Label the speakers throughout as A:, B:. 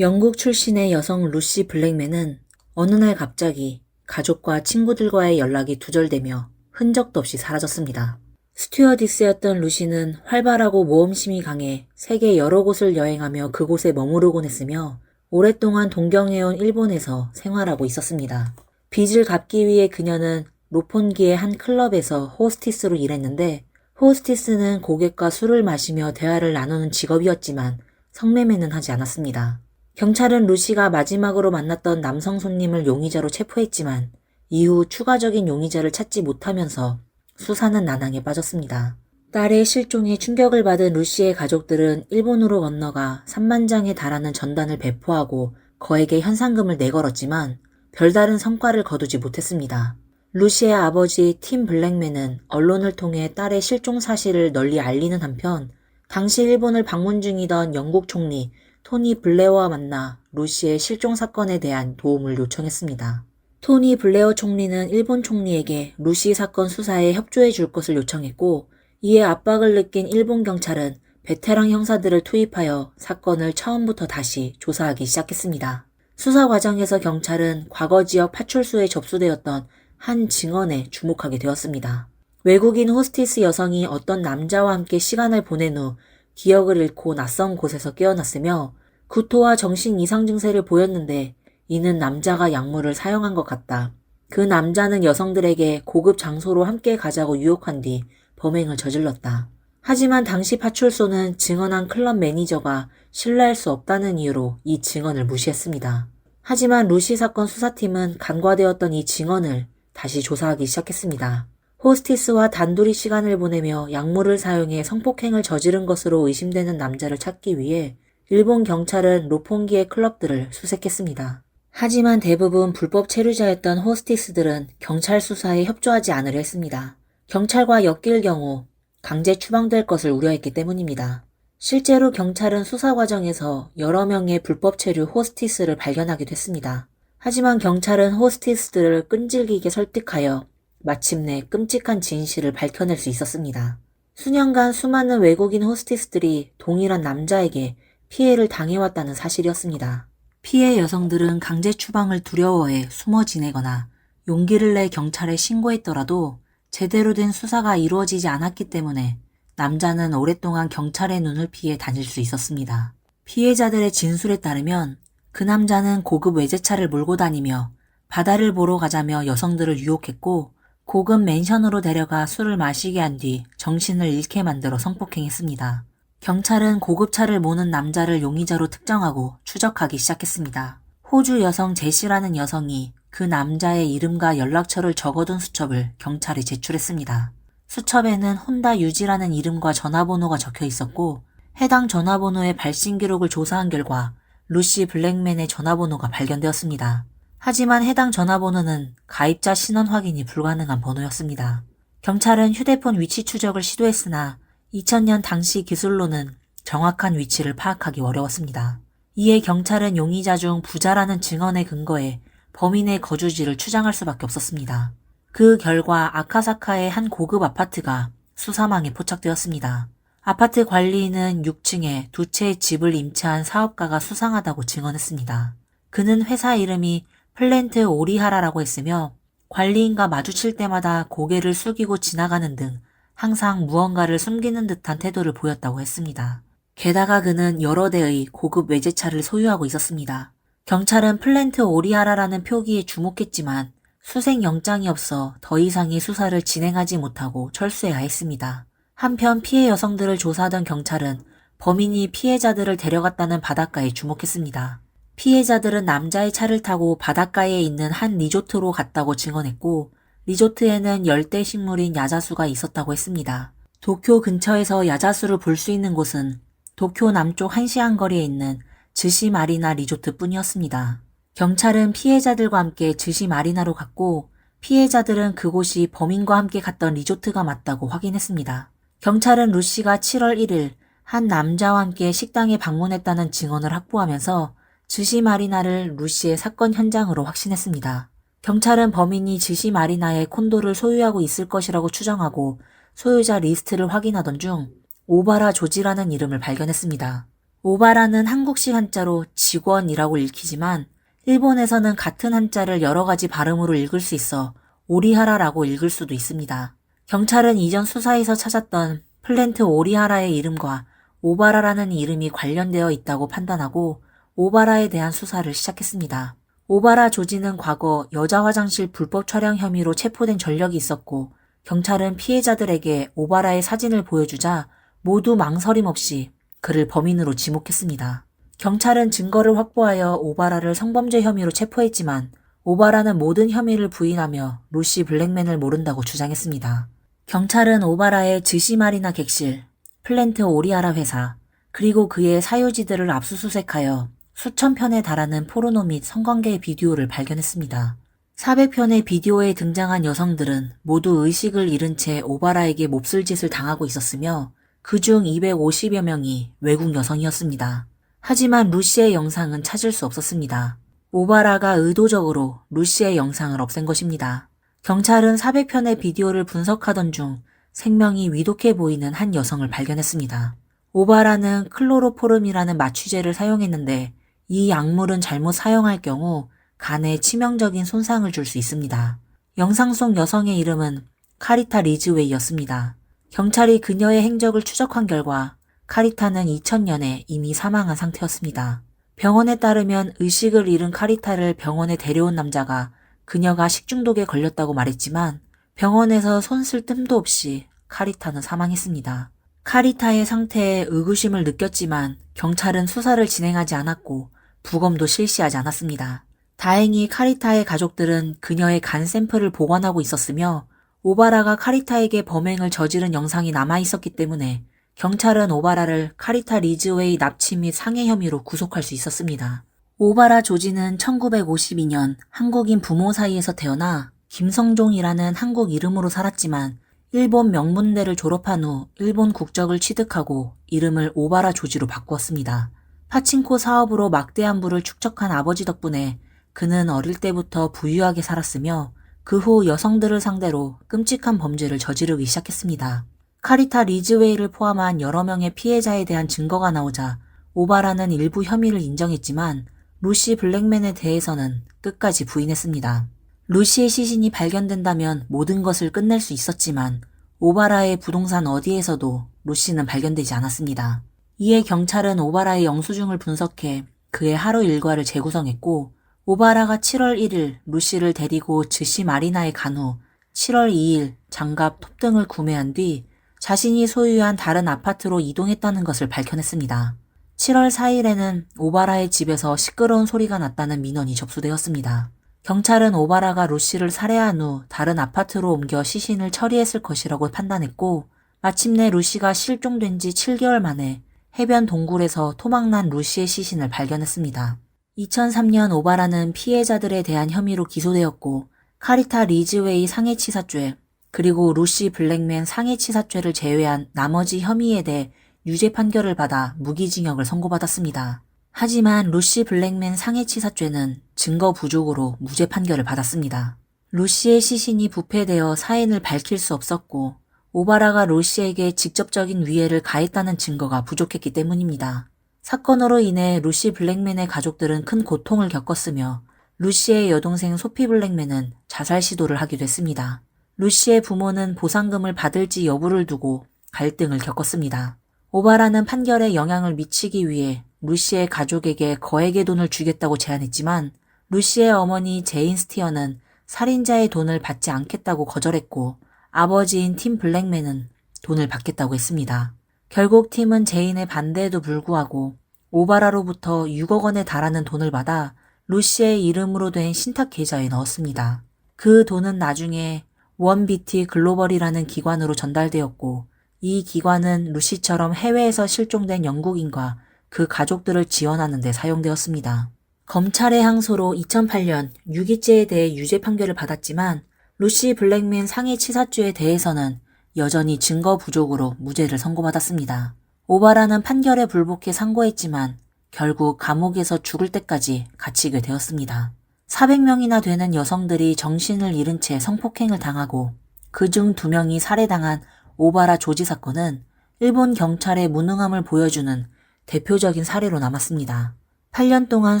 A: 영국 출신의 여성 루시 블랙맨은 어느 날 갑자기 가족과 친구들과의 연락이 두절되며 흔적도 없이 사라졌습니다. 스튜어디스였던 루시는 활발하고 모험심이 강해 세계 여러 곳을 여행하며 그곳에 머무르곤 했으며 오랫동안 동경해온 일본에서 생활하고 있었습니다. 빚을 갚기 위해 그녀는 로폰기의 한 클럽에서 호스티스로 일했는데 호스티스는 고객과 술을 마시며 대화를 나누는 직업이었지만 성매매는 하지 않았습니다. 경찰은 루시가 마지막으로 만났던 남성 손님을 용의자로 체포했지만 이후 추가적인 용의자를 찾지 못하면서 수사는 난항에 빠졌습니다. 딸의 실종에 충격을 받은 루시의 가족들은 일본으로 건너가 3만 장에 달하는 전단을 배포하고 거액의 현상금을 내걸었지만 별다른 성과를 거두지 못했습니다. 루시의 아버지 팀 블랙맨은 언론을 통해 딸의 실종 사실을 널리 알리는 한편 당시 일본을 방문 중이던 영국 총리 토니 블레어와 만나 루시의 실종 사건에 대한 도움을 요청했습니다. 토니 블레어 총리는 일본 총리에게 루시 사건 수사에 협조해 줄 것을 요청했고 이에 압박을 느낀 일본 경찰은 베테랑 형사들을 투입하여 사건을 처음부터 다시 조사하기 시작했습니다. 수사 과정에서 경찰은 과거 지역 파출소에 접수되었던 한 증언에 주목하게 되었습니다. 외국인 호스티스 여성이 어떤 남자와 함께 시간을 보낸 후 기억을 잃고 낯선 곳에서 깨어났으며 구토와 정신 이상 증세를 보였는데 이는 남자가 약물을 사용한 것 같다. 그 남자는 여성들에게 고급 장소로 함께 가자고 유혹한 뒤 범행을 저질렀다. 하지만 당시 파출소는 증언한 클럽 매니저가 신뢰할 수 없다는 이유로 이 증언을 무시했습니다. 하지만 루시 사건 수사팀은 간과되었던 이 증언을 다시 조사하기 시작했습니다. 호스티스와 단둘이 시간을 보내며 약물을 사용해 성폭행을 저지른 것으로 의심되는 남자를 찾기 위해 일본 경찰은 로폰기의 클럽들을 수색했습니다. 하지만 대부분 불법 체류자였던 호스티스들은 경찰 수사에 협조하지 않으려 했습니다. 경찰과 엮일 경우 강제 추방될 것을 우려했기 때문입니다. 실제로 경찰은 수사 과정에서 여러 명의 불법 체류 호스티스를 발견하기도 했습니다. 하지만 경찰은 호스티스들을 끈질기게 설득하여 마침내 끔찍한 진실을 밝혀낼 수 있었습니다. 수년간 수많은 외국인 호스티스들이 동일한 남자에게 피해를 당해왔다는 사실이었습니다. 피해 여성들은 강제 추방을 두려워해 숨어 지내거나 용기를 내 경찰에 신고했더라도 제대로 된 수사가 이루어지지 않았기 때문에 남자는 오랫동안 경찰의 눈을 피해 다닐 수 있었습니다. 피해자들의 진술에 따르면 그 남자는 고급 외제차를 몰고 다니며 바다를 보러 가자며 여성들을 유혹했고 고급 맨션으로 데려가 술을 마시게 한 뒤 정신을 잃게 만들어 성폭행했습니다. 경찰은 고급차를 모는 남자를 용의자로 특정하고 추적하기 시작했습니다. 호주 여성 제시라는 여성이 그 남자의 이름과 연락처를 적어둔 수첩을 경찰에 제출했습니다. 수첩에는 혼다 유지라는 이름과 전화번호가 적혀 있었고 해당 전화번호의 발신 기록을 조사한 결과 루시 블랙맨의 전화번호가 발견되었습니다. 하지만 해당 전화번호는 가입자 신원 확인이 불가능한 번호였습니다. 경찰은 휴대폰 위치 추적을 시도했으나 2000년 당시 기술로는 정확한 위치를 파악하기 어려웠습니다. 이에 경찰은 용의자 중 부자라는 증언에 근거해 범인의 거주지를 추정할 수밖에 없었습니다. 그 결과 아카사카의 한 고급 아파트가 수사망에 포착되었습니다. 아파트 관리인은 6층에 두 채의 집을 임차한 사업가가 수상하다고 증언했습니다. 그는 회사 이름이 플랜트 오리하라라고 했으며 관리인과 마주칠 때마다 고개를 숙이고 지나가는 등 항상 무언가를 숨기는 듯한 태도를 보였다고 했습니다. 게다가 그는 여러 대의 고급 외제차를 소유하고 있었습니다. 경찰은 플랜트 오리하라라는 표기에 주목했지만 수색 영장이 없어 더 이상의 수사를 진행하지 못하고 철수해야 했습니다. 한편 피해 여성들을 조사하던 경찰은 범인이 피해자들을 데려갔다는 바닷가에 주목했습니다. 피해자들은 남자의 차를 타고 바닷가에 있는 한 리조트로 갔다고 증언했고 리조트에는 열대 식물인 야자수가 있었다고 했습니다. 도쿄 근처에서 야자수를 볼 수 있는 곳은 도쿄 남쪽 1시간 거리에 있는 지시 마리나 리조트 뿐이었습니다. 경찰은 피해자들과 함께 지시 마리나로 갔고 피해자들은 그곳이 범인과 함께 갔던 리조트가 맞다고 확인했습니다. 경찰은 루시가 7월 1일 한 남자와 함께 식당에 방문했다는 증언을 확보하면서 지시 마리나를 루시의 사건 현장으로 확신했습니다. 경찰은 범인이 지시 마리나의 콘도를 소유하고 있을 것이라고 추정하고 소유자 리스트를 확인하던 중 오바라 조지라는 이름을 발견했습니다. 오바라는 한국식 한자로 직원이라고 읽히지만 일본에서는 같은 한자를 여러 가지 발음으로 읽을 수 있어 오리하라라고 읽을 수도 있습니다. 경찰은 이전 수사에서 찾았던 플랜트 오리하라의 이름과 오바라라는 이름이 관련되어 있다고 판단하고 오바라에 대한 수사를 시작했습니다. 오바라 조지는 과거 여자 화장실 불법 촬영 혐의로 체포된 전력이 있었고 경찰은 피해자들에게 오바라의 사진을 보여주자 모두 망설임 없이 그를 범인으로 지목했습니다. 경찰은 증거를 확보하여 오바라를 성범죄 혐의로 체포했지만 오바라는 모든 혐의를 부인하며 루시 블랙맨을 모른다고 주장했습니다. 경찰은 오바라의 지시마리나 객실, 플랜트 오리아라 회사, 그리고 그의 사유지들을 압수수색하여 수천 편에 달하는 포르노 및 성관계 비디오를 발견했습니다. 400편의 비디오에 등장한 여성들은 모두 의식을 잃은 채 오바라에게 몹쓸 짓을 당하고 있었으며 그중 250여 명이 외국 여성이었습니다. 하지만 루시의 영상은 찾을 수 없었습니다. 오바라가 의도적으로 루시의 영상을 없앤 것입니다. 경찰은 400편의 비디오를 분석하던 중 생명이 위독해 보이는 한 여성을 발견했습니다. 오바라는 클로로포름이라는 마취제를 사용했는데 이 약물은 잘못 사용할 경우 간에 치명적인 손상을 줄 수 있습니다. 영상 속 여성의 이름은 카리타 리즈웨이였습니다. 경찰이 그녀의 행적을 추적한 결과 카리타는 2000년에 이미 사망한 상태였습니다. 병원에 따르면 의식을 잃은 카리타를 병원에 데려온 남자가 그녀가 식중독에 걸렸다고 말했지만 병원에서 손 쓸 틈도 없이 카리타는 사망했습니다. 카리타의 상태에 의구심을 느꼈지만 경찰은 수사를 진행하지 않았고 부검도 실시하지 않았습니다. 다행히 카리타의 가족들은 그녀의 간 샘플을 보관하고 있었으며 오바라가 카리타에게 범행을 저지른 영상이 남아 있었기 때문에 경찰은 오바라를 카리타 리즈웨이 납치 및 상해 혐의로 구속할 수 있었습니다. 오바라 조지는 1952년 한국인 부모 사이에서 태어나 김성종이라는 한국 이름으로 살았지만 일본 명문대를 졸업한 후 일본 국적을 취득하고 이름을 오바라 조지로 바꾸었습니다. 파친코 사업으로 막대한 부를 축적한 아버지 덕분에 그는 어릴 때부터 부유하게 살았으며 그 후 여성들을 상대로 끔찍한 범죄를 저지르기 시작했습니다. 카리타 리즈웨이를 포함한 여러 명의 피해자에 대한 증거가 나오자 오바라는 일부 혐의를 인정했지만 루시 블랙맨에 대해서는 끝까지 부인했습니다. 루시의 시신이 발견된다면 모든 것을 끝낼 수 있었지만 오바라의 부동산 어디에서도 루시는 발견되지 않았습니다. 이에 경찰은 오바라의 영수증을 분석해 그의 하루 일과를 재구성했고 오바라가 7월 1일 루시를 데리고 즉시 마리나에 간 후 7월 2일 장갑, 톱 등을 구매한 뒤 자신이 소유한 다른 아파트로 이동했다는 것을 밝혀냈습니다. 7월 4일에는 오바라의 집에서 시끄러운 소리가 났다는 민원이 접수되었습니다. 경찰은 오바라가 루시를 살해한 후 다른 아파트로 옮겨 시신을 처리했을 것이라고 판단했고 마침내 루시가 실종된 지 7개월 만에 해변 동굴에서 토막난 루시의 시신을 발견했습니다. 2003년 오바라는 피해자들에 대한 혐의로 기소되었고 카리타 리즈웨이 상해치사죄 그리고 루시 블랙맨 상해치사죄를 제외한 나머지 혐의에 대해 유죄 판결을 받아 무기징역을 선고받았습니다. 하지만 루시 블랙맨 상해치사죄는 증거 부족으로 무죄 판결을 받았습니다. 루시의 시신이 부패되어 사인을 밝힐 수 없었고 오바라가 루시에게 직접적인 위해를 가했다는 증거가 부족했기 때문입니다. 사건으로 인해 루시 블랙맨의 가족들은 큰 고통을 겪었으며 루시의 여동생 소피 블랙맨은 자살 시도를 하기도 했습니다. 루시의 부모는 보상금을 받을지 여부를 두고 갈등을 겪었습니다. 오바라는 판결에 영향을 미치기 위해 루시의 가족에게 거액의 돈을 주겠다고 제안했지만 루시의 어머니 제인 스티어는 살인자의 돈을 받지 않겠다고 거절했고 아버지인 팀 블랙맨은 돈을 받겠다고 했습니다. 결국 팀은 제인의 반대에도 불구하고 오바라로부터 6억 원에 달하는 돈을 받아 루시의 이름으로 된 신탁 계좌에 넣었습니다. 그 돈은 나중에 원비티 글로벌이라는 기관으로 전달되었고 이 기관은 루시처럼 해외에서 실종된 영국인과 그 가족들을 지원하는 데 사용되었습니다. 검찰의 항소로 2008년 유기죄에 대해 유죄 판결을 받았지만 루시 블랙맨 상해 치사죄에 대해서는 여전히 증거 부족으로 무죄를 선고받았습니다. 오바라는 판결에 불복해 상고했지만 결국 감옥에서 죽을 때까지 갇히게 되었습니다. 400명이나 되는 여성들이 정신을 잃은 채 성폭행을 당하고 그중 2명이 살해당한 오바라 조지 사건은 일본 경찰의 무능함을 보여주는 대표적인 사례로 남았습니다. 8년 동안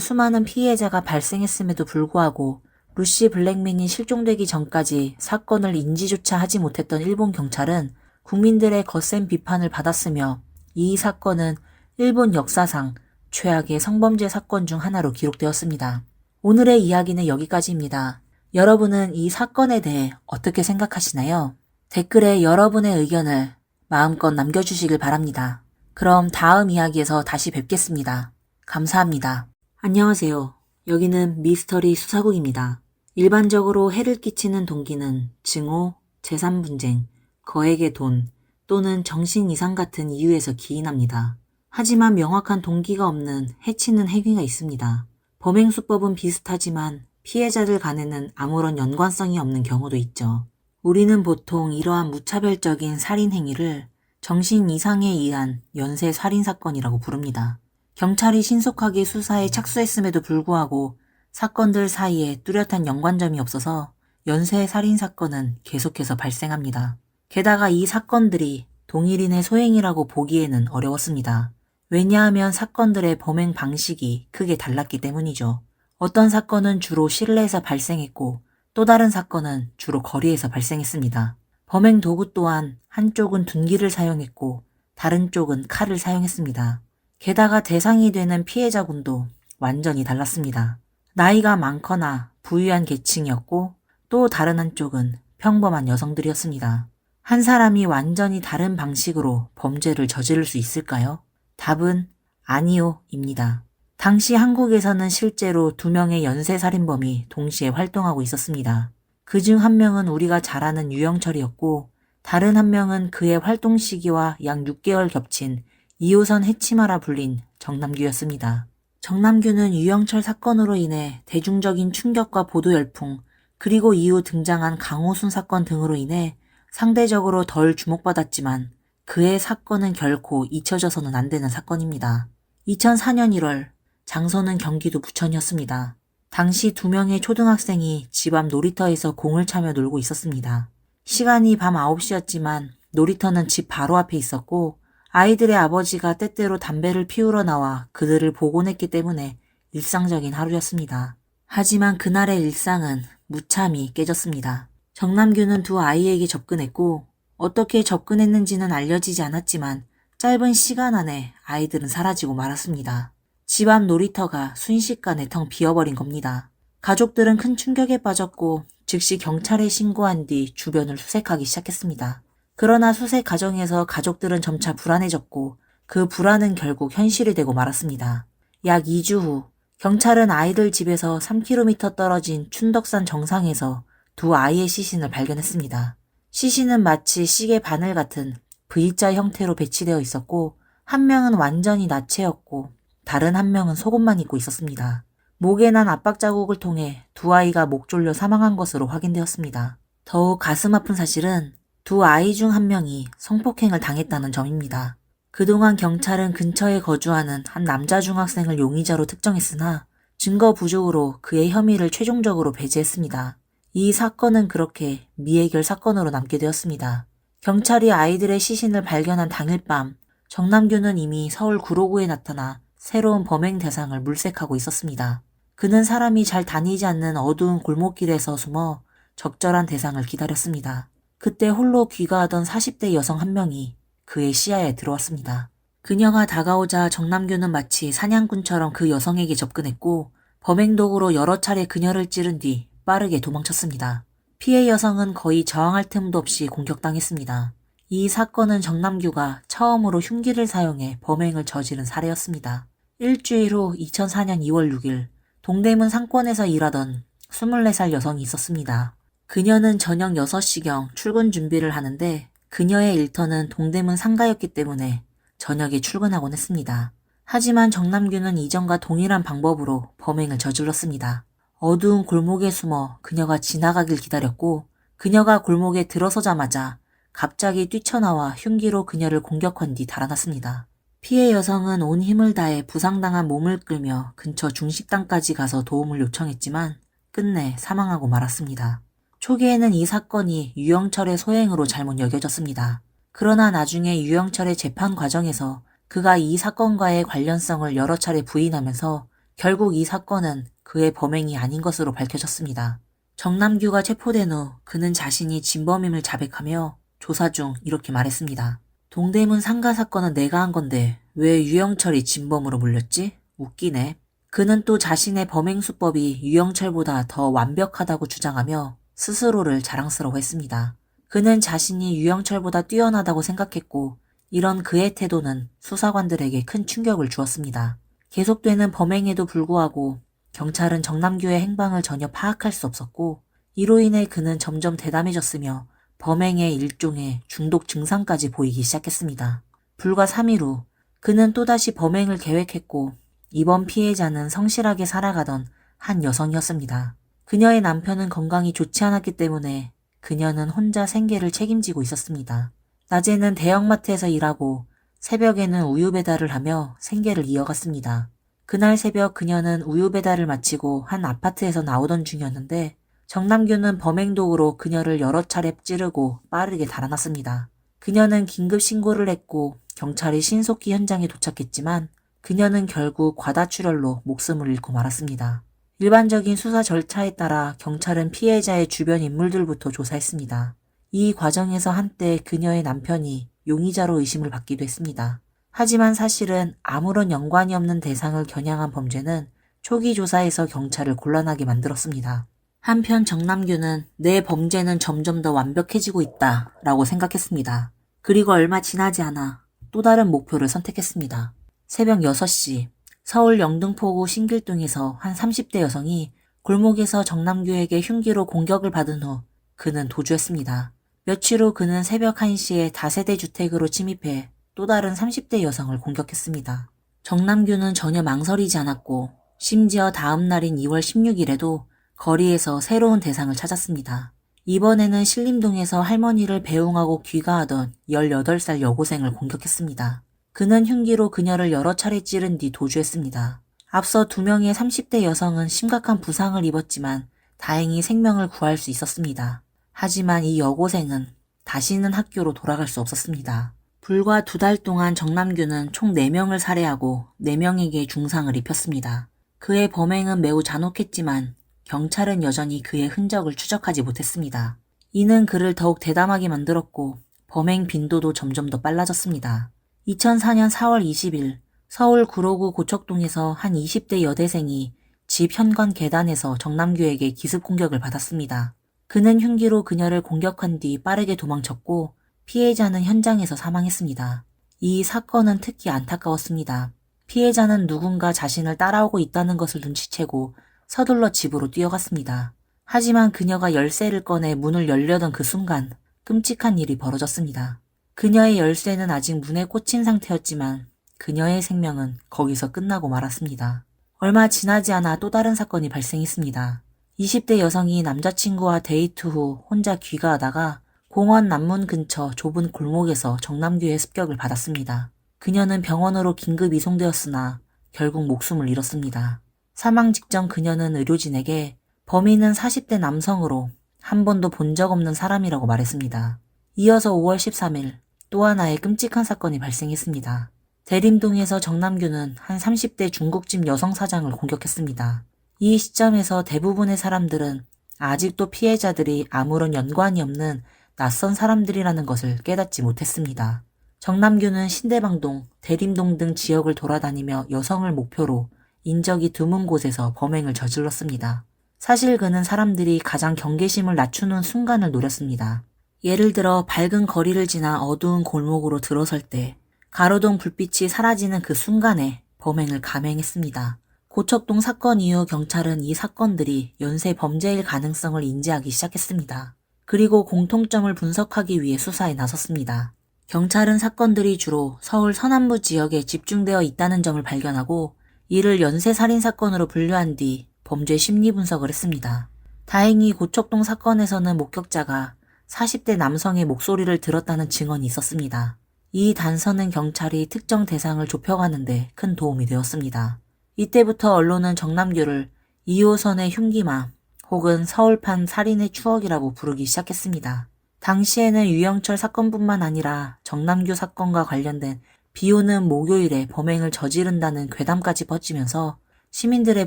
A: 수많은 피해자가 발생했음에도 불구하고 루시 블랙맨이 실종되기 전까지 사건을 인지조차 하지 못했던 일본 경찰은 국민들의 거센 비판을 받았으며 이 사건은 일본 역사상 최악의 성범죄 사건 중 하나로 기록되었습니다. 오늘의 이야기는 여기까지입니다. 여러분은 이 사건에 대해 어떻게 생각하시나요? 댓글에 여러분의 의견을 마음껏 남겨주시길 바랍니다. 그럼 다음 이야기에서 다시 뵙겠습니다. 감사합니다. 안녕하세요. 여기는 미스터리 수사국입니다. 일반적으로 해를 끼치는 동기는 증오, 재산 분쟁, 거액의 돈 또는 정신 이상 같은 이유에서 기인합니다. 하지만 명확한 동기가 없는 해치는 행위가 있습니다. 범행 수법은 비슷하지만 피해자들 간에는 아무런 연관성이 없는 경우도 있죠. 우리는 보통 이러한 무차별적인 살인 행위를 정신 이상에 의한 연쇄 살인 사건이라고 부릅니다. 경찰이 신속하게 수사에 착수했음에도 불구하고 사건들 사이에 뚜렷한 연관점이 없어서 연쇄 살인 사건은 계속해서 발생합니다. 게다가 이 사건들이 동일인의 소행이라고 보기에는 어려웠습니다. 왜냐하면 사건들의 범행 방식이 크게 달랐기 때문이죠. 어떤 사건은 주로 실내에서 발생했고 또 다른 사건은 주로 거리에서 발생했습니다. 범행 도구 또한 한쪽은 둔기를 사용했고 다른 쪽은 칼을 사용했습니다. 게다가 대상이 되는 피해자군도 완전히 달랐습니다. 나이가 많거나 부유한 계층이었고 또 다른 한쪽은 평범한 여성들이었습니다. 한 사람이 완전히 다른 방식으로 범죄를 저지를 수 있을까요? 답은 아니요입니다. 당시 한국에서는 실제로 두 명의 연쇄살인범이 동시에 활동하고 있었습니다. 그 중 한 명은 우리가 잘 아는 유영철이었고 다른 한 명은 그의 활동 시기와 약 6개월 겹친 2호선 해치마라 불린 정남규였습니다. 정남규는 유영철 사건으로 인해 대중적인 충격과 보도 열풍, 그리고 이후 등장한 강호순 사건 등으로 인해 상대적으로 덜 주목받았지만 그의 사건은 결코 잊혀져서는 안 되는 사건입니다. 2004년 1월 장소는 경기도 부천이었습니다. 당시 두 명의 초등학생이 집 앞 놀이터에서 공을 차며 놀고 있었습니다. 시간이 밤 9시였지만 놀이터는 집 바로 앞에 있었고 아이들의 아버지가 때때로 담배를 피우러 나와 그들을 보곤 했기 때문에 일상적인 하루였습니다. 하지만 그날의 일상은 무참히 깨졌습니다. 정남규는 두 아이에게 접근했고 어떻게 접근했는지는 알려지지 않았지만 짧은 시간 안에 아이들은 사라지고 말았습니다. 집 앞 놀이터가 순식간에 텅 비어버린 겁니다. 가족들은 큰 충격에 빠졌고 즉시 경찰에 신고한 뒤 주변을 수색하기 시작했습니다. 그러나 수색 과정에서 가족들은 점차 불안해졌고 그 불안은 결국 현실이 되고 말았습니다. 약 2주 후 경찰은 아이들 집에서 3km 떨어진 춘덕산 정상에서 두 아이의 시신을 발견했습니다. 시신은 마치 시계 바늘 같은 V자 형태로 배치되어 있었고 한 명은 완전히 나체였고 다른 한 명은 속옷만 입고 있었습니다. 목에 난 압박 자국을 통해 두 아이가 목 졸려 사망한 것으로 확인되었습니다. 더욱 가슴 아픈 사실은 두 아이 중 한 명이 성폭행을 당했다는 점입니다. 그동안 경찰은 근처에 거주하는 한 남자 중학생을 용의자로 특정했으나 증거 부족으로 그의 혐의를 최종적으로 배제했습니다. 이 사건은 그렇게 미해결 사건으로 남게 되었습니다. 경찰이 아이들의 시신을 발견한 당일 밤 정남규는 이미 서울 구로구에 나타나 새로운 범행 대상을 물색하고 있었습니다. 그는 사람이 잘 다니지 않는 어두운 골목길에서 숨어 적절한 대상을 기다렸습니다. 그때 홀로 귀가하던 40대 여성 한 명이 그의 시야에 들어왔습니다. 그녀가 다가오자 정남규는 마치 사냥꾼처럼 그 여성에게 접근했고 범행 도구로 여러 차례 그녀를 찌른 뒤 빠르게 도망쳤습니다. 피해 여성은 거의 저항할 틈도 없이 공격당했습니다. 이 사건은 정남규가 처음으로 흉기를 사용해 범행을 저지른 사례였습니다. 일주일 후 2004년 2월 6일 동대문 상권에서 일하던 24살 여성이 있었습니다. 그녀는 저녁 6시경 출근 준비를 하는데 그녀의 일터는 동대문 상가였기 때문에 저녁에 출근하곤 했습니다. 하지만 정남규는 이전과 동일한 방법으로 범행을 저질렀습니다. 어두운 골목에 숨어 그녀가 지나가길 기다렸고 그녀가 골목에 들어서자마자 갑자기 뛰쳐나와 흉기로 그녀를 공격한 뒤 달아났습니다. 피해 여성은 온 힘을 다해 부상당한 몸을 끌며 근처 중식당까지 가서 도움을 요청했지만 끝내 사망하고 말았습니다. 초기에는 이 사건이 유영철의 소행으로 잘못 여겨졌습니다. 그러나 나중에 유영철의 재판 과정에서 그가 이 사건과의 관련성을 여러 차례 부인하면서 결국 이 사건은 그의 범행이 아닌 것으로 밝혀졌습니다. 정남규가 체포된 후 그는 자신이 진범임을 자백하며 조사 중 이렇게 말했습니다. 동대문 상가 사건은 내가 한 건데 왜 유영철이 진범으로 물렸지? 웃기네. 그는 또 자신의 범행 수법이 유영철보다 더 완벽하다고 주장하며 스스로를 자랑스러워했습니다. 그는 자신이 유영철보다 뛰어나다고 생각했고 이런 그의 태도는 수사관들에게 큰 충격을 주었습니다. 계속되는 범행에도 불구하고 경찰은 정남규의 행방을 전혀 파악할 수 없었고 이로 인해 그는 점점 대담해졌으며 범행의 일종의 중독 증상까지 보이기 시작했습니다. 불과 3일 후 그는 또다시 범행을 계획했고 이번 피해자는 성실하게 살아가던 한 여성이었습니다. 그녀의 남편은 건강이 좋지 않았기 때문에 그녀는 혼자 생계를 책임지고 있었습니다. 낮에는 대형마트에서 일하고 새벽에는 우유 배달을 하며 생계를 이어갔습니다. 그날 새벽 그녀는 우유 배달을 마치고 한 아파트에서 나오던 중이었는데 정남규는 범행 도구로 그녀를 여러 차례 찌르고 빠르게 달아났습니다. 그녀는 긴급 신고를 했고 경찰이 신속히 현장에 도착했지만 그녀는 결국 과다출혈로 목숨을 잃고 말았습니다. 일반적인 수사 절차에 따라 경찰은 피해자의 주변 인물들부터 조사했습니다. 이 과정에서 한때 그녀의 남편이 용의자로 의심을 받기도 했습니다. 하지만 사실은 아무런 연관이 없는 대상을 겨냥한 범죄는 초기 조사에서 경찰을 곤란하게 만들었습니다. 한편 정남규는 내 범죄는 점점 더 완벽해지고 있다 라고 생각했습니다. 그리고 얼마 지나지 않아 또 다른 목표를 선택했습니다. 새벽 6시 서울 영등포구 신길동에서 한 30대 여성이 골목에서 정남규에게 흉기로 공격을 받은 후 그는 도주했습니다. 며칠 후 그는 새벽 1시에 다세대 주택으로 침입해 또 다른 30대 여성을 공격했습니다. 정남규는 전혀 망설이지 않았고 심지어 다음 날인 2월 16일에도 거리에서 새로운 대상을 찾았습니다. 이번에는 신림동에서 할머니를 배웅하고 귀가하던 18살 여고생을 공격했습니다. 그는 흉기로 그녀를 여러 차례 찌른 뒤 도주했습니다. 앞서 두 명의 30대 여성은 심각한 부상을 입었지만 다행히 생명을 구할 수 있었습니다. 하지만 이 여고생은 다시는 학교로 돌아갈 수 없었습니다. 불과 두 달 동안 정남규는 총 4명을 살해하고 4명에게 중상을 입혔습니다. 그의 범행은 매우 잔혹했지만 경찰은 여전히 그의 흔적을 추적하지 못했습니다. 이는 그를 더욱 대담하게 만들었고 범행 빈도도 점점 더 빨라졌습니다. 2004년 4월 20일 서울 구로구 고척동에서 한 20대 여대생이 집 현관 계단에서 정남규에게 기습 공격을 받았습니다. 그는 흉기로 그녀를 공격한 뒤 빠르게 도망쳤고 피해자는 현장에서 사망했습니다. 이 사건은 특히 안타까웠습니다. 피해자는 누군가 자신을 따라오고 있다는 것을 눈치채고 서둘러 집으로 뛰어갔습니다. 하지만 그녀가 열쇠를 꺼내 문을 열려던 그 순간 끔찍한 일이 벌어졌습니다. 그녀의 열쇠는 아직 문에 꽂힌 상태였지만 그녀의 생명은 거기서 끝나고 말았습니다. 얼마 지나지 않아 또 다른 사건이 발생했습니다. 20대 여성이 남자친구와 데이트 후 혼자 귀가하다가 공원 남문 근처 좁은 골목에서 정남규의 습격을 받았습니다. 그녀는 병원으로 긴급 이송되었으나 결국 목숨을 잃었습니다. 사망 직전 그녀는 의료진에게 범인은 40대 남성으로 한 번도 본 적 없는 사람이라고 말했습니다. 이어서 5월 13일 또 하나의 끔찍한 사건이 발생했습니다. 대림동에서 정남규는 한 30대 중국집 여성 사장을 공격했습니다. 이 시점에서 대부분의 사람들은 아직도 피해자들이 아무런 연관이 없는 낯선 사람들이라는 것을 깨닫지 못했습니다. 정남규는 신대방동, 대림동 등 지역을 돌아다니며 여성을 목표로 인적이 드문 곳에서 범행을 저질렀습니다. 사실 그는 사람들이 가장 경계심을 낮추는 순간을 노렸습니다. 예를 들어 밝은 거리를 지나 어두운 골목으로 들어설 때 가로등 불빛이 사라지는 그 순간에 범행을 감행했습니다. 고척동 사건 이후 경찰은 이 사건들이 연쇄 범죄일 가능성을 인지하기 시작했습니다. 그리고 공통점을 분석하기 위해 수사에 나섰습니다. 경찰은 사건들이 주로 서울 서남부 지역에 집중되어 있다는 점을 발견하고 이를 연쇄 살인 사건으로 분류한 뒤 범죄 심리 분석을 했습니다. 다행히 고척동 사건에서는 목격자가 40대 남성의 목소리를 들었다는 증언이 있었습니다. 이 단서는 경찰이 특정 대상을 좁혀가는데 큰 도움이 되었습니다. 이때부터 언론은 정남규를 2호선의 흉기마 혹은 서울판 살인의 추억이라고 부르기 시작했습니다. 당시에는 유영철 사건뿐만 아니라 정남규 사건과 관련된 비 오는 목요일에 범행을 저지른다는 괴담까지 퍼지면서 시민들의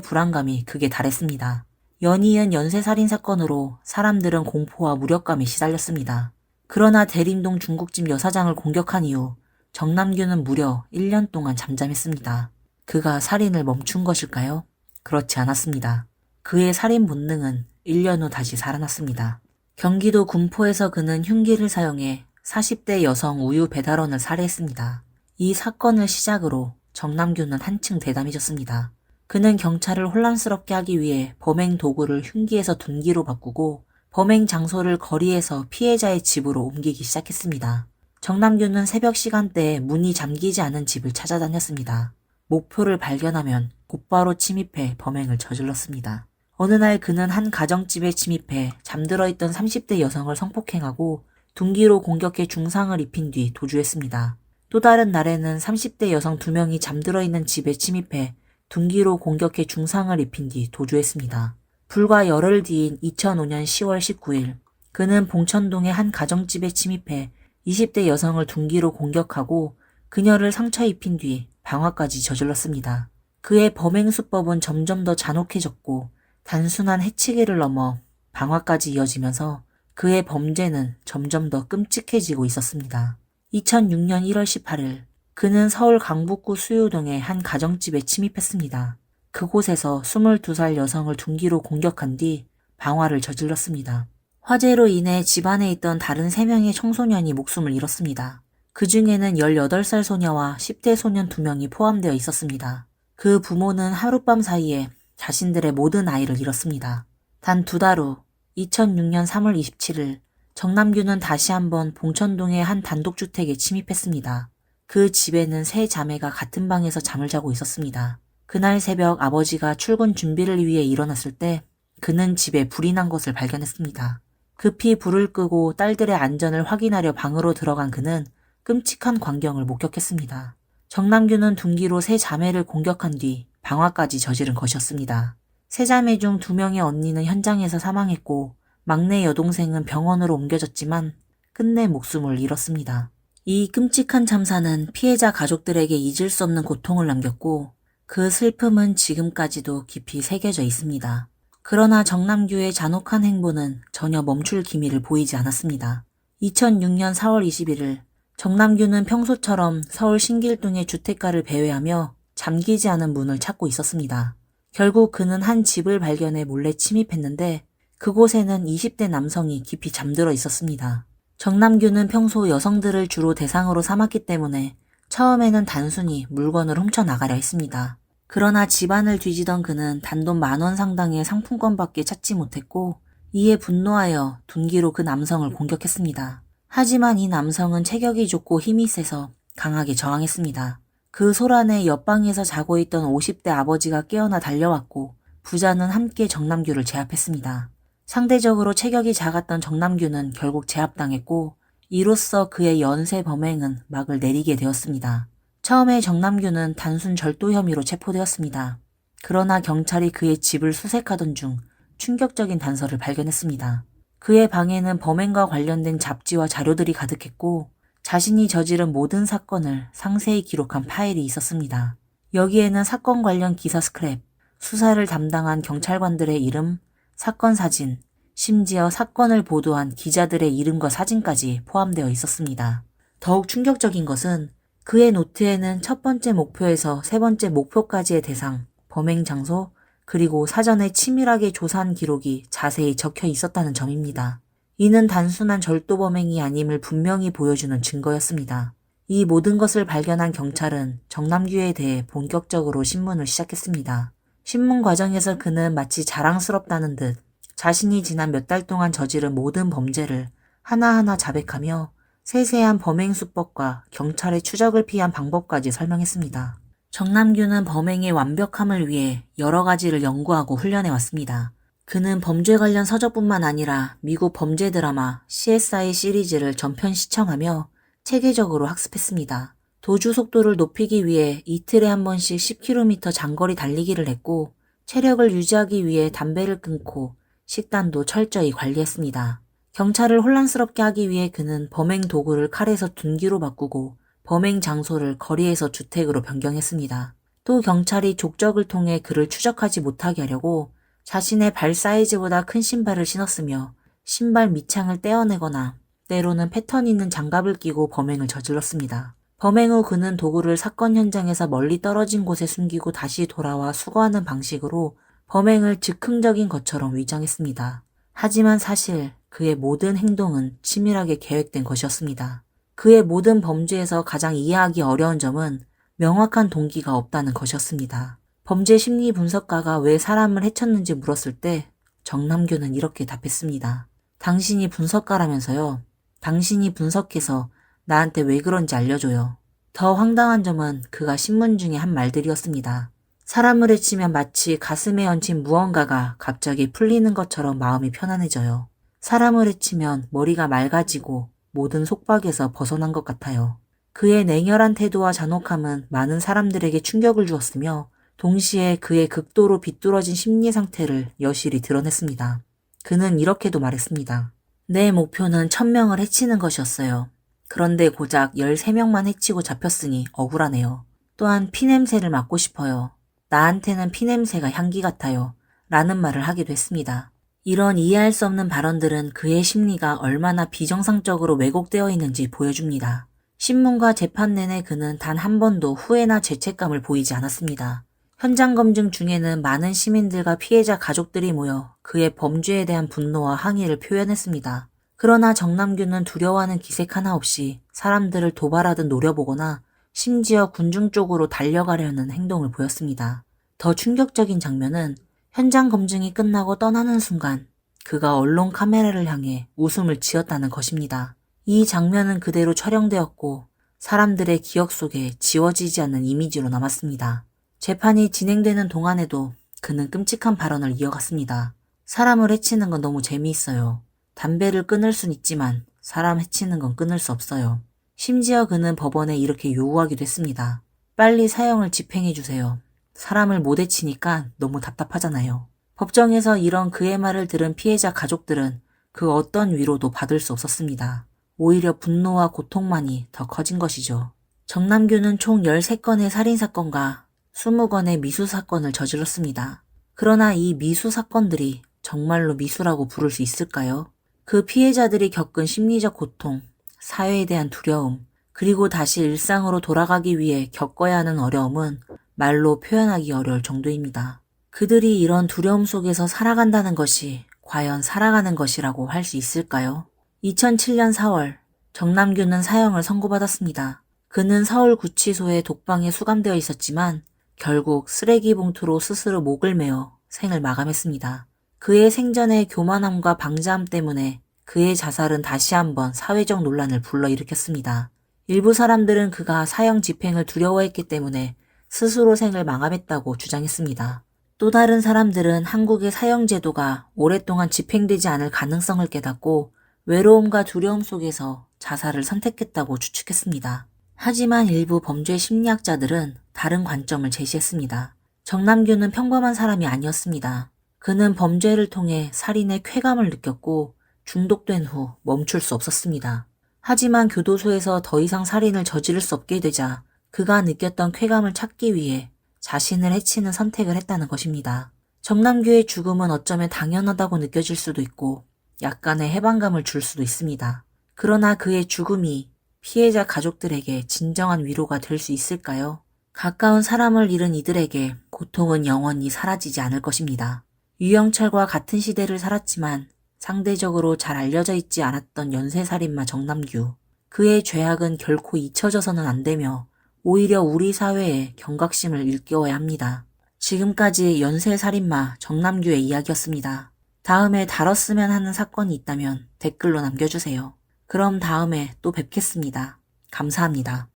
A: 불안감이 극에 달했습니다. 연이은 연쇄살인 사건으로 사람들은 공포와 무력감에 시달렸습니다. 그러나 대림동 중국집 여사장을 공격한 이후 정남규는 무려 1년 동안 잠잠했습니다. 그가 살인을 멈춘 것일까요? 그렇지 않았습니다. 그의 살인 본능은 1년 후 다시 살아났습니다. 경기도 군포에서 그는 흉기를 사용해 40대 여성 우유 배달원을 살해했습니다. 이 사건을 시작으로 정남규는 한층 대담해졌습니다. 그는 경찰을 혼란스럽게 하기 위해 범행 도구를 흉기에서 둔기로 바꾸고 범행 장소를 거리에서 피해자의 집으로 옮기기 시작했습니다. 정남규는 새벽 시간대에 문이 잠기지 않은 집을 찾아다녔습니다. 목표를 발견하면 곧바로 침입해 범행을 저질렀습니다. 어느 날 그는 한 가정집에 침입해 잠들어 있던 30대 여성을 성폭행하고 둔기로 공격해 중상을 입힌 뒤 도주했습니다. 또 다른 날에는 30대 여성 두 명이 잠들어 있는 집에 침입해 둔기로 공격해 중상을 입힌 뒤 도주했습니다. 불과 열흘 뒤인 2005년 10월 19일, 그는 봉천동의 한 가정집에 침입해 20대 여성을 둔기로 공격하고 그녀를 상처 입힌 뒤 방화까지 저질렀습니다. 그의 범행 수법은 점점 더 잔혹해졌고 단순한 해치기를 넘어 방화까지 이어지면서 그의 범죄는 점점 더 끔찍해지고 있었습니다. 2006년 1월 18일, 그는 서울 강북구 수유동의 한 가정집에 침입했습니다. 그곳에서 22살 여성을 둔기로 공격한 뒤 방화를 저질렀습니다. 화재로 인해 집안에 있던 다른 3명의 청소년이 목숨을 잃었습니다. 그 중에는 18살 소녀와 10대 소년 2명이 포함되어 있었습니다. 그 부모는 하룻밤 사이에 자신들의 모든 아이를 잃었습니다. 단 두 달 후 2006년 3월 27일 정남규는 다시 한번 봉천동의 한 단독주택에 침입했습니다. 그 집에는 세 자매가 같은 방에서 잠을 자고 있었습니다. 그날 새벽 아버지가 출근 준비를 위해 일어났을 때 그는 집에 불이 난 것을 발견했습니다. 급히 불을 끄고 딸들의 안전을 확인하려 방으로 들어간 그는 끔찍한 광경을 목격했습니다. 정남규는 둔기로 세 자매를 공격한 뒤 방화까지 저지른 것이었습니다. 세 자매 중 두 명의 언니는 현장에서 사망했고 막내 여동생은 병원으로 옮겨졌지만 끝내 목숨을 잃었습니다. 이 끔찍한 참사는 피해자 가족들에게 잊을 수 없는 고통을 남겼고 그 슬픔은 지금까지도 깊이 새겨져 있습니다. 그러나 정남규의 잔혹한 행보는 전혀 멈출 기미를 보이지 않았습니다. 2006년 4월 21일 정남규는 평소처럼 서울 신길동의 주택가를 배회하며 잠기지 않은 문을 찾고 있었습니다. 결국 그는 한 집을 발견해 몰래 침입했는데 그곳에는 20대 남성이 깊이 잠들어 있었습니다. 정남규는 평소 여성들을 주로 대상으로 삼았기 때문에 처음에는 단순히 물건을 훔쳐나가려 했습니다. 그러나 집안을 뒤지던 그는 단돈 만 원 상당의 상품권밖에 찾지 못했고 이에 분노하여 둔기로 그 남성을 공격했습니다. 하지만 이 남성은 체격이 좋고 힘이 세서 강하게 저항했습니다. 그 소란에 옆방에서 자고 있던 50대 아버지가 깨어나 달려왔고 부자는 함께 정남규를 제압했습니다. 상대적으로 체격이 작았던 정남규는 결국 제압당했고 이로써 그의 연쇄 범행은 막을 내리게 되었습니다. 처음에 정남규는 단순 절도 혐의로 체포되었습니다. 그러나 경찰이 그의 집을 수색하던 중 충격적인 단서를 발견했습니다. 그의 방에는 범행과 관련된 잡지와 자료들이 가득했고 자신이 저지른 모든 사건을 상세히 기록한 파일이 있었습니다. 여기에는 사건 관련 기사 스크랩, 수사를 담당한 경찰관들의 이름, 사건 사진, 심지어 사건을 보도한 기자들의 이름과 사진까지 포함되어 있었습니다. 더욱 충격적인 것은 그의 노트에는 첫 번째 목표에서 세 번째 목표까지의 대상, 범행 장소, 그리고 사전에 치밀하게 조사한 기록이 자세히 적혀 있었다는 점입니다. 이는 단순한 절도 범행이 아님을 분명히 보여주는 증거였습니다. 이 모든 것을 발견한 경찰은 정남규에 대해 본격적으로 신문을 시작했습니다. 신문 과정에서 그는 마치 자랑스럽다는 듯 자신이 지난 몇 달 동안 저지른 모든 범죄를 하나하나 자백하며 세세한 범행 수법과 경찰의 추적을 피한 방법까지 설명했습니다. 정남규는 범행의 완벽함을 위해 여러 가지를 연구하고 훈련해 왔습니다. 그는 범죄 관련 서적뿐만 아니라 미국 범죄 드라마 CSI 시리즈를 전편 시청하며 체계적으로 학습했습니다. 도주 속도를 높이기 위해 이틀에 한 번씩 10km 장거리 달리기를 했고 체력을 유지하기 위해 담배를 끊고 식단도 철저히 관리했습니다. 경찰을 혼란스럽게 하기 위해 그는 범행 도구를 칼에서 둔기로 바꾸고 범행 장소를 거리에서 주택으로 변경했습니다. 또 경찰이 족적을 통해 그를 추적하지 못하게 하려고 자신의 발 사이즈보다 큰 신발을 신었으며 신발 밑창을 떼어내거나 때로는 패턴 있는 장갑을 끼고 범행을 저질렀습니다. 범행 후 그는 도구를 사건 현장에서 멀리 떨어진 곳에 숨기고 다시 돌아와 수거하는 방식으로 범행을 즉흥적인 것처럼 위장했습니다. 하지만 사실 그의 모든 행동은 치밀하게 계획된 것이었습니다. 그의 모든 범죄에서 가장 이해하기 어려운 점은 명확한 동기가 없다는 것이었습니다. 범죄 심리 분석가가 왜 사람을 해쳤는지 물었을 때 정남규는 이렇게 답했습니다. 당신이 분석가라면서요. 당신이 분석해서 나한테 왜 그런지 알려줘요. 더 황당한 점은 그가 신문 중에 한 말들이었습니다. 사람을 해치면 마치 가슴에 얹힌 무언가가 갑자기 풀리는 것처럼 마음이 편안해져요. 사람을 해치면 머리가 맑아지고 모든 속박에서 벗어난 것 같아요. 그의 냉혈한 태도와 잔혹함은 많은 사람들에게 충격을 주었으며 동시에 그의 극도로 비뚤어진 심리 상태를 여실히 드러냈습니다. 그는 이렇게도 말했습니다. 내 목표는 천명을 해치는 것이었어요. 그런데 고작 13명만 해치고 잡혔으니 억울하네요. 또한 피냄새를 맡고 싶어요. 나한테는 피냄새가 향기 같아요. 라는 말을 하기도 했습니다. 이런 이해할 수 없는 발언들은 그의 심리가 얼마나 비정상적으로 왜곡되어 있는지 보여줍니다. 신문과 재판 내내 그는 단 한 번도 후회나 죄책감을 보이지 않았습니다. 현장 검증 중에는 많은 시민들과 피해자 가족들이 모여 그의 범죄에 대한 분노와 항의를 표현했습니다. 그러나 정남규는 두려워하는 기색 하나 없이 사람들을 도발하듯 노려보거나 심지어 군중 쪽으로 달려가려는 행동을 보였습니다. 더 충격적인 장면은 현장 검증이 끝나고 떠나는 순간 그가 언론 카메라를 향해 웃음을 지었다는 것입니다. 이 장면은 그대로 촬영되었고 사람들의 기억 속에 지워지지 않는 이미지로 남았습니다. 재판이 진행되는 동안에도 그는 끔찍한 발언을 이어갔습니다. 사람을 해치는 건 너무 재미있어요. 담배를 끊을 순 있지만 사람 해치는 건 끊을 수 없어요. 심지어 그는 법원에 이렇게 요구하기도 했습니다. 빨리 사형을 집행해 주세요. 사람을 못 해치니까 너무 답답하잖아요. 법정에서 이런 그의 말을 들은 피해자 가족들은 그 어떤 위로도 받을 수 없었습니다. 오히려 분노와 고통만이 더 커진 것이죠. 정남규는 총 13건의 살인사건과 20건의 미수사건을 저질렀습니다. 그러나 이 미수사건들이 정말로 미수라고 부를 수 있을까요? 그 피해자들이 겪은 심리적 고통, 사회에 대한 두려움, 그리고 다시 일상으로 돌아가기 위해 겪어야 하는 어려움은 말로 표현하기 어려울 정도입니다. 그들이 이런 두려움 속에서 살아간다는 것이 과연 살아가는 것이라고 할 수 있을까요? 2007년 4월, 정남규는 사형을 선고받았습니다. 그는 서울구치소에 독방에 수감되어 있었지만 결국 쓰레기 봉투로 스스로 목을 메어 생을 마감했습니다. 그의 생전의 교만함과 방자함 때문에 그의 자살은 다시 한번 사회적 논란을 불러일으켰습니다. 일부 사람들은 그가 사형 집행을 두려워했기 때문에 스스로 생을 마감했다고 주장했습니다. 또 다른 사람들은 한국의 사형 제도가 오랫동안 집행되지 않을 가능성을 깨닫고 외로움과 두려움 속에서 자살을 선택했다고 추측했습니다. 하지만 일부 범죄 심리학자들은 다른 관점을 제시했습니다. 정남규는 평범한 사람이 아니었습니다. 그는 범죄를 통해 살인의 쾌감을 느꼈고 중독된 후 멈출 수 없었습니다. 하지만 교도소에서 더 이상 살인을 저지를 수 없게 되자 그가 느꼈던 쾌감을 찾기 위해 자신을 해치는 선택을 했다는 것입니다. 정남규의 죽음은 어쩌면 당연하다고 느껴질 수도 있고 약간의 해방감을 줄 수도 있습니다. 그러나 그의 죽음이 피해자 가족들에게 진정한 위로가 될 수 있을까요? 가까운 사람을 잃은 이들에게 고통은 영원히 사라지지 않을 것입니다. 유영철과 같은 시대를 살았지만 상대적으로 잘 알려져 있지 않았던 연쇄살인마 정남규. 그의 죄악은 결코 잊혀져서는 안 되며 오히려 우리 사회에 경각심을 일깨워야 합니다. 지금까지 연쇄살인마 정남규의 이야기였습니다. 다음에 다뤘으면 하는 사건이 있다면 댓글로 남겨주세요. 그럼 다음에 또 뵙겠습니다. 감사합니다.